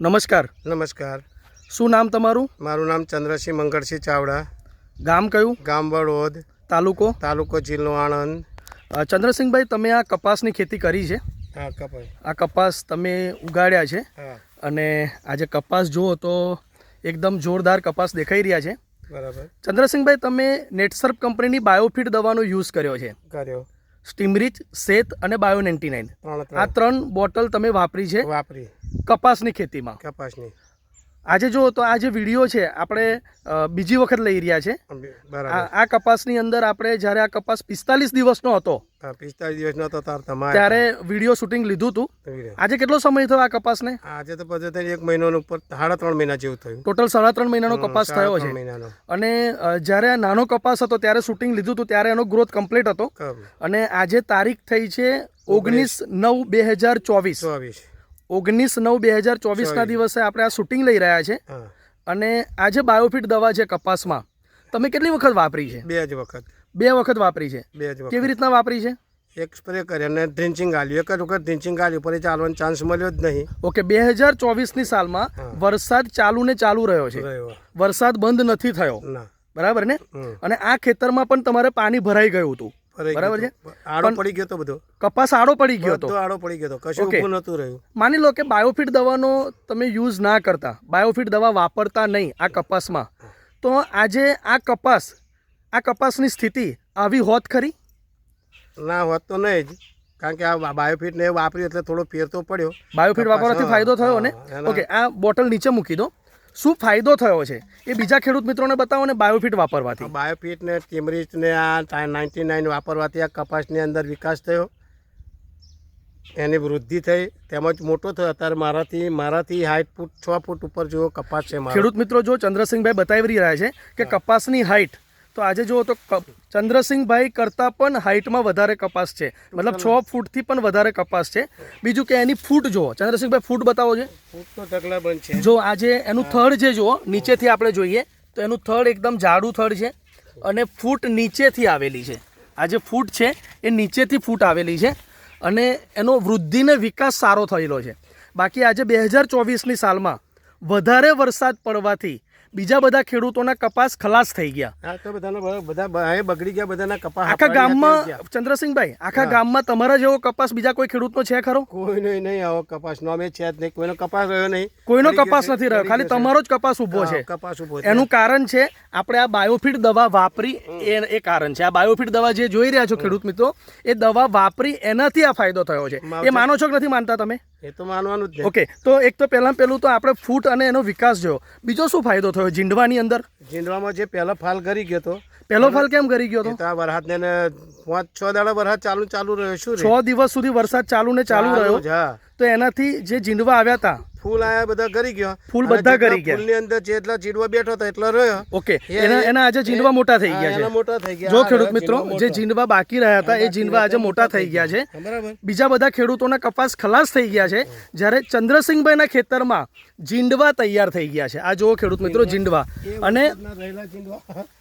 નમસ્કાર. નમસ્કાર. શું નામ તમારું? મારું નામ ચંદ્રસિંહ મંગળસિંહ ચાવડા. ગામ કયું? ગામ વડોદ. તાલુકો? તાલુકો જિલ્લો આણંદ. ચંદ્રસિંહભાઈ તમે આ કપાસની ખેતી કરી છે? હા કપાસ. આ કપાસ તમે ઉગાડ્યા છે? અને આજે કપાસ જુઓ તો એકદમ જોરદાર કપાસ દેખાઈ રહ્યા છે. બરાબર. ચંદ્રસિંહભાઈ તમે નેટસર્પ કંપનીની બાયોફિટ દવાનો યુઝ કર્યો છે. કર્યો. સ્ટીમરીચ સેત અને બાયો નાઇન્ટી નાઇન આ ત્રણ બોટલ તમે વાપરી છે વાપરી. કપાસની ખેતીમાં. કપાસની. આજે જો તો આ જે વીડિયો છે આપણે બીજી વખત લઈ રહ્યા છે. આ કપાસની અંદર આપણે જ્યારે આ કપાસ પિસ્તાલીસ દિવસનો હતો પિસ્તાલીસ દિવસનો હતો ત્યારે વીડિયો શૂટિંગ લીધું હતું આજે કેટલો સમય થયો આ કપાસને? આજે તો બધું એક મહિનાનો ઉપર સાડા ત્રણ મહિના જેવું થયું. ટોટલ સાડા ત્રણ મહિનાનો કપાસ થયો છે. અને જ્યારે આ નાનો કપાસ હતો ત્યારે શૂટિંગ લીધું હતું ત્યારે એનો ગ્રોથ કમ્પ્લીટ હતો. અને આજે તારીખ થઈ છે ઓગણીસ નવ બે હજાર ચોવીસ. ચોવીસ. ઓગણીસ નવ બે હજાર ચોવીસના દિવસે આપણે આ શૂટિંગ લઈ રહ્યા છે અને અને આજે બાયોફિટ દવા છે કપાસમાં તમે કેટલી વખત વાપરી છે? બે જ વખત. બે વખત વાપરી છે? બે જ કેવી રીતના વાપરી છે? એક સ્પ્રે કરી અને ડ્રિન્ચિંગ આલ્યું. એક જ વખત ડ્રિન્ચિંગ આલ્યું પછી ચાલવાનો ચાન્સ મળ્યો જ નહીં. ઓકે બે હજાર ચોવીસની સાલમાં વરસાદ ચાલુ ને ચાલુ રહ્યો છે. વરસાદ બંધ નથી થયો. બરાબર ને? અને આ ખેતરમાં પણ તમારે પાણી ભરાઈ ગયું હતું. બરાબર છે? આડો પડી ગયો તો બધો. કપાસ આડો પડી ગયો તો. આડો પડી ગયો તો. કશું. ઊભું નતું રહ્યું. માની લો કે બાયોફિટ દવાનો તમે યુઝ ના કરતા બાયોફિટ દવા વાપરતા નહીં આ કપાસમાં તો આજે આ કપાસ આ કપાસની સ્થિતિ આવી હોત ખરી? ના હોત તો નહીં જ કારણ કે આ બાયોફિટ ને વાપર્યું એટલે થોડો ફેર તો પડ્યો. બાયોફિટ વાપરવાથી ફાયદો થયો ને? ઓકે આ બોટલ નીચે મૂકી દો. શું ફાયદો થયો છે? એ બીજા ખેડૂત મિત્રોને બતાવો ને બાયોફિટ વાપરવાથી. બાયોફિટ ને ટીમરીચ ને આ નાઇન્ટી નાઇન વાપરવાથી આ કપાસની અંદર વિકાસ થયો. એની વૃદ્ધિ થઈ. તેમજ મોટો થયો. અત્યારે મારાથી મારાથી હાઈટ ફૂટ છ ફૂટ ઉપર જેવો કપાસ છે ખેડૂત મિત્રો જો ચંદ્રસિંહભાઈ બતાવી રહ્યા છે કે કપાસની હાઈટ તો આજે જુઓ તો ચંદ્રસિંહભાઈ કરતાં પણ હાઇટમાં વધારે કપાસ છે. મતલબ છ ફૂટથી પણ વધારે કપાસ છે. બીજું કે એની ફૂટ જુઓ. ચંદ્રસિંહભાઈ ફૂટ બતાવો છે ફૂટ તો ઢગલા બંધ છે. જો આજે એનું થડ જે જુઓ નીચેથી આપણે જોઈએ તો એનું થડ એકદમ જાડું થડ છે અને ફૂટ નીચેથી આવેલી છે. આ જે ફૂટ છે એ નીચેથી ફૂટ આવેલી છે અને એનો વૃદ્ધિને વિકાસ સારો થયેલો છે. બાકી આજે બે હજાર ચોવીસની સાલમાં વધારે વરસાદ પડવાથી બીજા બધા ખેડૂતોના કપાસ ખલાસ થઈ ગયા. તો બધાનો બધા બગડી ગયા બધાના કપાસ આખા ગામમાં. ચંદ્રસિંહભાઈ આખા ગામમાં તમારા જેવો કપાસ બીજા કોઈ ખેડૂતનો છે ખરો? કોઈનો નહીં આવો કપાસ નો અમે છે જ નહીં. કોઈનો કપાસ રહ્યો નહીં. કોઈનો કપાસ નથી રહ્યો ખાલી તમારો જ કપાસ ઊભો છે. કપાસ ઊભો એનું કારણ છે આપણે આ બાયોફિટ દવા વાપરી એ એ કારણ છે. આ બાયોફિટ દવા જે જોઈ રહ્યા છો ખેડૂત મિત્રો એ દવા વાપરી એનાથી આ ફાયદો થયો છે. એ માનો છો કે નથી માનતા તમે? એ તો માનવાનું જ ઓકે તો એક તો પહેલાં પહેલું તો આપણે ફૂટ અને એનો વિકાસ જોયો. બીજો શું ફાયદો થયો જીંડવાની અંદર? જીંડવામાં જે પહેલો ફાલ કરી ગયો તો. પહેલો ફાલ કેમ કરી ગયો હતો આ વરસાદને ને પાંચ છ દાડા વરસાદ ચાલુ ચાલુ રહ્યો શું છ દિવસ સુધી વરસાદ ચાલુ ને ચાલુ રહ્યો. તો એનાથી જે જીંડવા આવ્યા હતા ફૂલ આયા બધા કરી ગયો. ફૂલ બધા કરી ગયા. ફૂલની અંદર જેટલા ચીડવા બેઠો હતો એટલો રહ્યો. ઓકે એના એના આજે જીંડવા મોટા થઈ ગયા એના છે મોટા થઈ ગયા. જો ખેડૂત મિત્રો જે જીંડવા બાકી રહ્યા હતા એ જીંડવા આજે મોટા થઈ ગયા છે. બરાબર. બીજા બધા ખેડૂતોના કપાસ ખલાસ થઈ ગયા છે. જ્યારે ચંદ્રસિંહભાઈના ખેતરમાં જીંડવા તૈયાર થઈ ગયા છે. આ જુઓ ખેડૂત મિત્રો જીંડવા. અને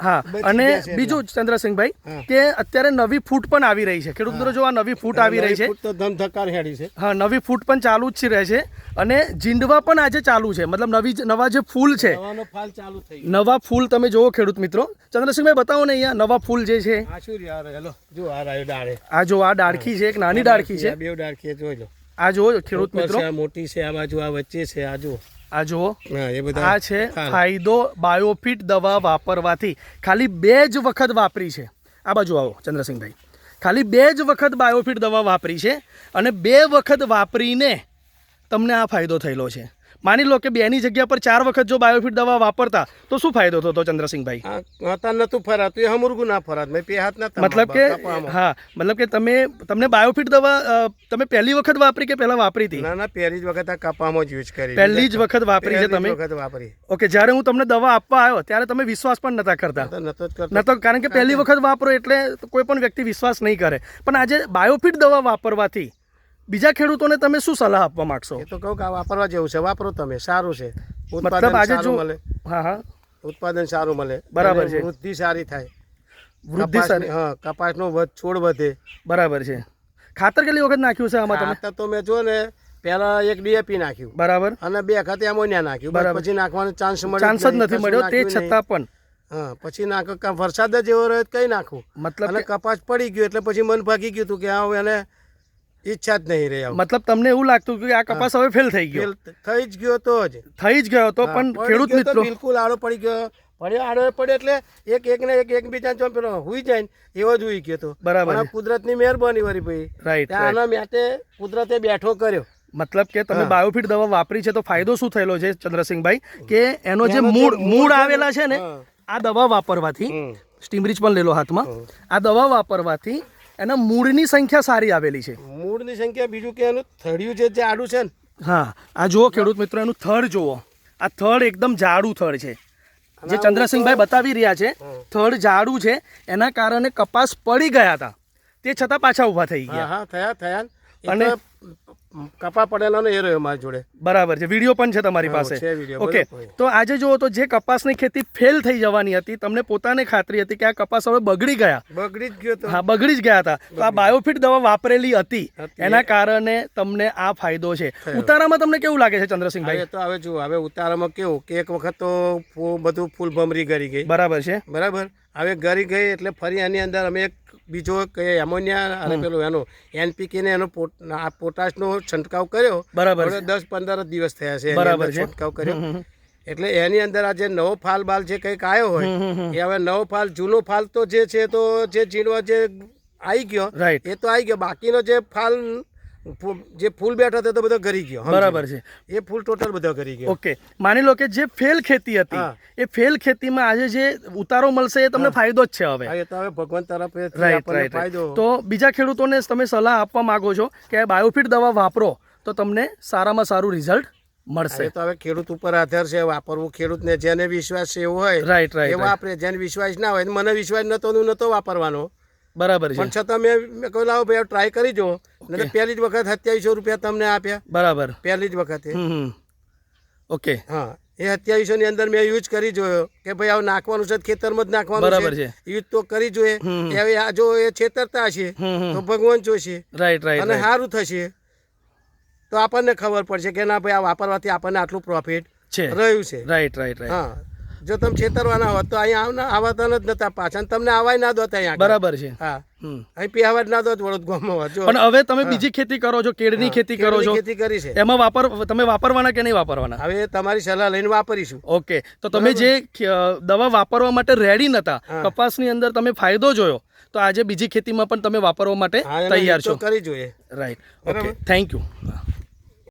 હા અને. બીજું ચંદ્રસિંહભાઈ. કે અત્યારે નવી ફૂટ પણ આવી રહી છે. ખેડૂત મિત્રો જો આ નવી ફૂટ આવી રહી છે. ધમધકાર હેડી છે. હા નવી ફૂટ પણ ચાલુ જ રહે છે. અને જીંડવા પણ આજે ચાલુ છે. મતલબ નવી નવા જે ફૂલ છે. નવા ફૂલ તમે જુઓ ખેડૂત મિત્રો. ચંદ્રસિંહભાઈ બતાવો ને અહીંયા નવા ફૂલ જે છે. આ જો આ જો ડાળખી છે એક નાની ડાળખી છે. આ બે ડાળખી જોઈ લો આ જુઓ ખેડૂત મિત્રો. મોટી છે આ બાજુ આ વચ્ચે છે આ જુઓ. આ જુઓ. બધા આ છે ફાયદો બાયોફિટ દવા વાપરવાથી. ખાલી બે જ વખત વાપરી છે. આ બાજુ આવો ચંદ્રસિંહભાઈ ખાલી બે જ વખત બાયોફિટ દવા વાપરી છે અને બે વખત વાપરીને તમને આ ફાયદો થયેલો છે. માની લો કે બેની જગ્યા પર ચાર વખત જો બાયોફિટ દવા વાપરતા તો શું ફાયદો થતો ચંદ્રસિંહભાઈ? હતા નતું ફરાતું એ હમુરગું ના ફરાત મેં પે હાથ ના મતલબ કે હા મતલબ કે તમે તમને બાયોફિટ દવા તમે પહેલી વખત વાપરી કે પહેલા વાપરી હતી? ના ના પહેલી જ વખત આ કપામાં જ યુઝ કરી. પહેલી જ વખત વાપરી છે તમે? વખત વાપરી. ઓકે જ્યારે હું તમને દવા આપવા આવ્યો ત્યારે તમે વિશ્વાસ પણ નતા કરતા. નતો કારણ કે પહેલી વખત વાપરો એટલે કોઈ પણ વ્યક્તિ વિશ્વાસ નહીં કરે. પણ આજે બાયોફિટ દવા વાપરવાથી બીજા ખેડૂતોને તમે શું સલાહ આપવા માંગશો? એ તો કહું કે આ વાપરવા જેવું છે. વાપરો તમે. સારું છે. મતલબ ઉત્પાદન આજે સારું જો મળે. હા હા. ઉત્પાદન સારું મળે. બરાબર છે. વૃદ્ધિ સારી થાય. વૃદ્ધિ સારી હા કપાસનો વધ છોડ વધે. બરાબર છે. ખાતર કેટલી વખત નાખ્યું છે આમાં તમે? તો મેં જો ને પહેલા એક ડીએપી નાખ્યું. બરાબર. અને બે વખત એમોનિયા નાખ્યું. બરાબર. પછી નાખવાનો ચાન્સ મળ્યો ચાન્સ જ નથી મળ્યો તે છતાં પણ. હા પછી નાખ વરસાદ જ એવો રહ્યો કઈ નાખું મતલબ અને કપાસ પડી ગયો એટલે પછી મન ભાગી ગયું હતું કે હા હવે એને ઈચ્છા જ નહીં રહી મતલબ તમને એવું લાગતું કે આ કપાસ હવે ફેલ થઈ ગયો. થઈ જ ગયો તો જ. થઈ જ ગયો તો પણ પડી ખેડૂત મિત્રો બિલકુલ આડો પડી ગયો. પડ્યો આડો પડ્યો એટલે એક એક ને એક એકબીજા જો પેલો હુઈ જાય ને એવો જ હુઈ ગયો તો. બરાબર કુદરતની મહેરબાની વરી ભાઈ. રાઈટ આના માટે કુદરતે બેઠો કર્યો. મતલબ કે તમે. બાયોફિટ દવા વાપરી છે તો ફાયદો શું થયેલો છે ચંદ્રસિંહભાઈ? કે એનો જે મૂળ મૂળ આવેલા છે ને આ દવા વાપરવાથી સ્ટીમ સ્ટીમરીચ પણ લેલો હાથમાં આ દવા વાપરવાથી એના મૂળની સંખ્યા સારી આવેલી છે. મૂળની સંખ્યા બીજું કે એનું થળિયું છે જે આડું છે ને? હા આ જુઓ ખેડૂત મિત્રો એનું થડ જુઓ. આ થડ એકદમ જાડું થડ છે. જે ચંદ્રસિંહભાઈ બતાવી રહ્યા છે થડ જાડું છે એના કારણે કપાસ પડી ગયા હતા. તે છતાં પાછા ઊભા થઈ ગયા. હા થયા થયા અને- તો પડેલો પડેલાનો એ રહ્યો મારી જોડે. બરાબર છે. વીડિયો પણ છે તમારી પાસે. ઓકે. તો આજે જુઓ તો જે કપાસની ખેતી ફેલ થઈ જવાની હતી તમને પોતાને ખાતરી હતી કે આ કપાસ હવે બગડી ગયા. બગડી જ ગયો હા બગડી જ ગયા હતા. તો આ બાયોફિટ દવા વાપરેલી હતી. એના કારણે તમને આ ફાયદો છે. ઉતારામાં તમને કેવું લાગે છે ચંદ્રસિંહભાઈ? તો હવે જુઓ હવે ઉતારામાં કેવું કે એક વખત તો બધું ફૂલ ભમરી ગરી ગઈ. બરાબર છે. બરાબર? હવે ગરી ગઈ એટલે ફરી એની અંદર અમે એક બીજો કે એમોનિયા અને પેલું એનો એનપીકે ને એનો આ પોટાશનો છંટકાવ કર્યો. બરાબર દસ પંદર દિવસ થયા છે બરાબર છંટકાવ કર્યો. એટલે એની અંદર આ જે નવો ફાલ બાલ જે કંઈક આવ્યો હોય એ હવે નવો ફાલ જૂનો ફાલ તો જે છે તો જે ઝીણવા જે આવી ગયો એ તો આવી ગયો. બાકીનો જે ફાલ જે ફૂલ બેઠો હતો તો બધો ગરી ગયો બરાબર છે. એ ફૂલ ટોટલ બધો ગરી ગયો. ઓકે. માની લો કે જે ફેલ ખેતી હતી એ ફેલ ખેતીમાં આજે જે ઉતારો મળશે એ તમને ફાયદો જ છે હવે. એ તો હવે ભગવાન તરફ રાઈટ તો બીજા ખેડૂતોને તમે સલાહ આપવા માંગો છો કે બાયોફિટ દવા વાપરો તો તમને સારામાં સારું રિઝલ્ટ મળશે. તો હવે ખેડૂત ઉપર આધાર છે. વાપરવું ખેડૂતને જેને વિશ્વાસ છે એવું હોય રાઈટ એ રાઈટ વાપરે. જેને વિશ્વાસ ના હોય મને વિશ્વાસ નતો નતો વાપરવાનો. બરાબર છે. પણ છતાં મેં મેં કહ્યું લાવો ભાઈ ટ્રાય કરી જો ને પહેલી જ વખત સત્યાવીસો રૂપિયા તમને આપ્યા. બરાબર. પહેલી જ વખતે. ઓકે હા. એ સત્યાવીસો ની અંદર મેં યુઝ કરી જોયો કે ભાઈ આવું નાખવાનું છે ખેતરમાં જ નાખવાનું બરાબર છે. છે. યુઝ તો કરી જોઈએ. હવે આ જો એ છેતરતા હશે હમ. તો ભગવાન જોશે. રાઈટ રાઈટ અને સારું થશે. તો આપણને ખબર પડશે કે ના ભાઈ આ વાપરવાથી આપણને આટલું પ્રોફિટ છે. રહ્યું છે. રાઈટ રાઈટ રાઈટ હા. જો તમે છેતરવાના હોત તો અહીંયા આવના આવતા જ નતા પાછા તમને આવાય ના દોત અહીંયા બરાબર છે. હા. હમ. અહીં પીહાવા જ ના દોત વડોદ ગામમાં હોત પણ હવે તમે બીજી ખેતી કરો છો કેળની ખેતી કરો છો. ખેતી કરી છે. એમાં વાપર તમે વાપરવાના કે નહીં વાપરવાના? હવે તમારી સલાહ લઈને વાપરીશું. ઓકે. તો તમે જે દવા વાપરવા માટે રેડી નતા કપાસની અંદર તમે ફાયદો જોયો તો આજે બીજી ખેતીમાં પણ તમે વાપરવા માટે તૈયાર છો. કરી જોઈએ. Right okay thank you